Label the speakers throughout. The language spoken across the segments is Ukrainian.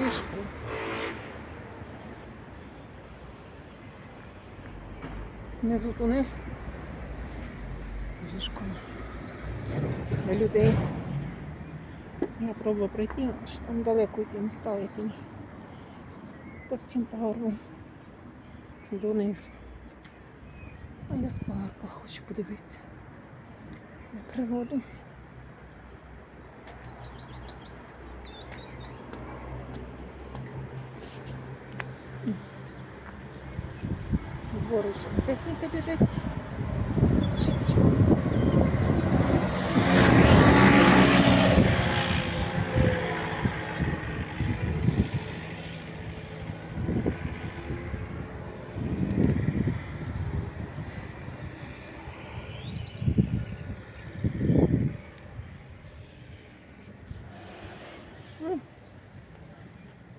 Speaker 1: Жишку. Внизу тунель. Жишку. Для людей. Я пробувала пройти, але ж там далеко йти не стало йти. Під цим пагорбом. Донизу. А я з пагорба хочу подивитися на природу. Уборочна техніка біжить. Чик-чик. М.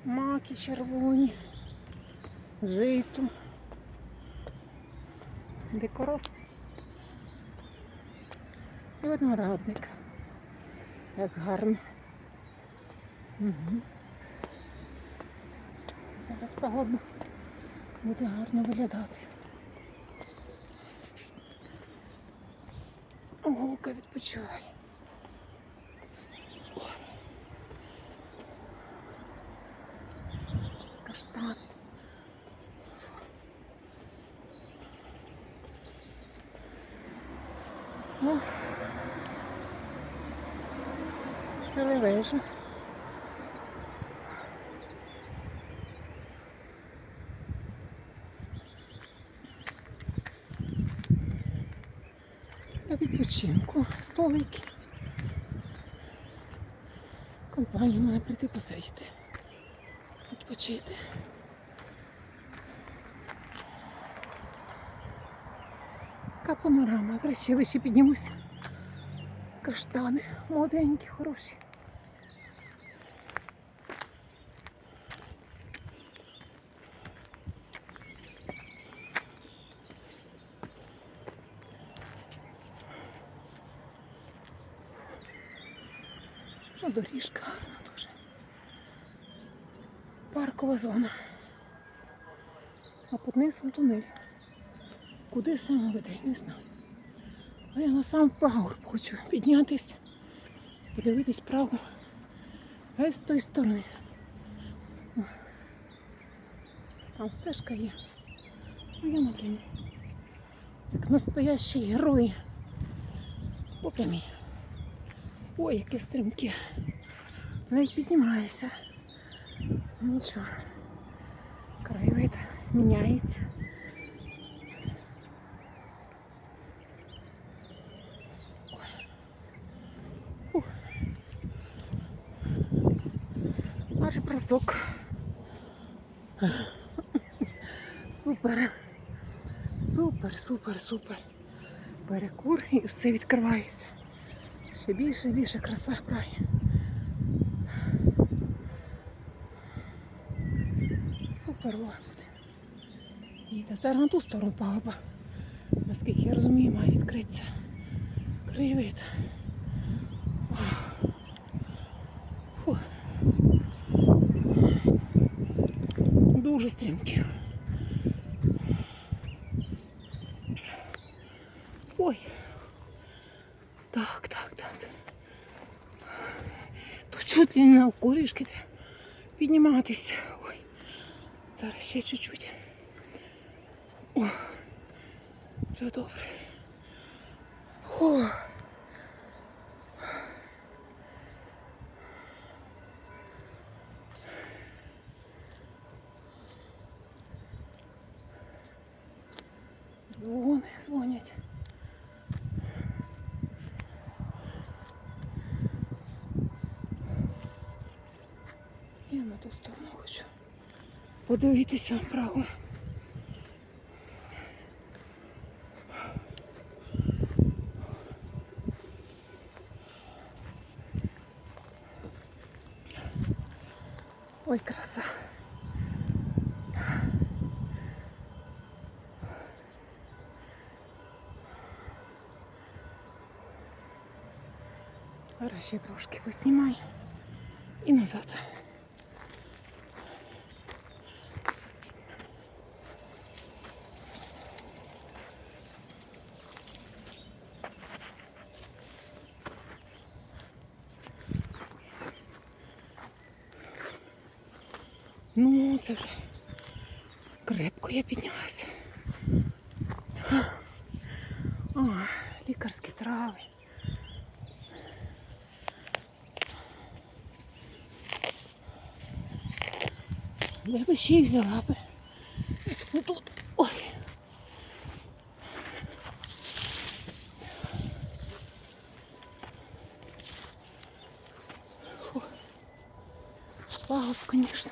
Speaker 1: Маки червоні, жито, Дикорос і виноградник. Як гарно. Угу. Зараз погодно буде гарно виглядати. Голка відпочиває. Ну, телевежа. Для відпочинку, столики. Компанія мене прийти посидіти, відпочити. Така панорама. Краще вище піднімуся. Каштани молоденькі, хороші. Ну, доріжка гарна дуже. Паркова зона. А під низом тунель. Куди саме веде, не знаю. А я на сам пагорб хочу піднятися, подивитись право. Ось з тої сторони. Там стежка є. Ну я напрямі. Як настоящий герой. По прямій. Ой, яке стрімке. Навіть піднімаюся. Ну Нічого. Краєвид міняється. Аж. Супер. Супер, супер, супер. Перекур і все відкривається. Ще більше і більше краса грає. Супер буде. І зараз на ту сторону пагорба. Наскільки я розумію, має відкритися. Краєвид. Дуже стрімкі. Ой. Так, так, так. Тут чуть ли не на околішки треба підніматися. Ой. Зараз ще чуть-чуть. О, вже добре. О. Дзвони, дзвонять. Я на ту сторону хочу подивитися вправо. Ой, краса. Зараз ще трошки поснімаю і назад. Ну, це вже крепко я піднялася. О, лікарські трави. Я би ще й взяла би. Ну тут. Ой. Пагуб, звісно.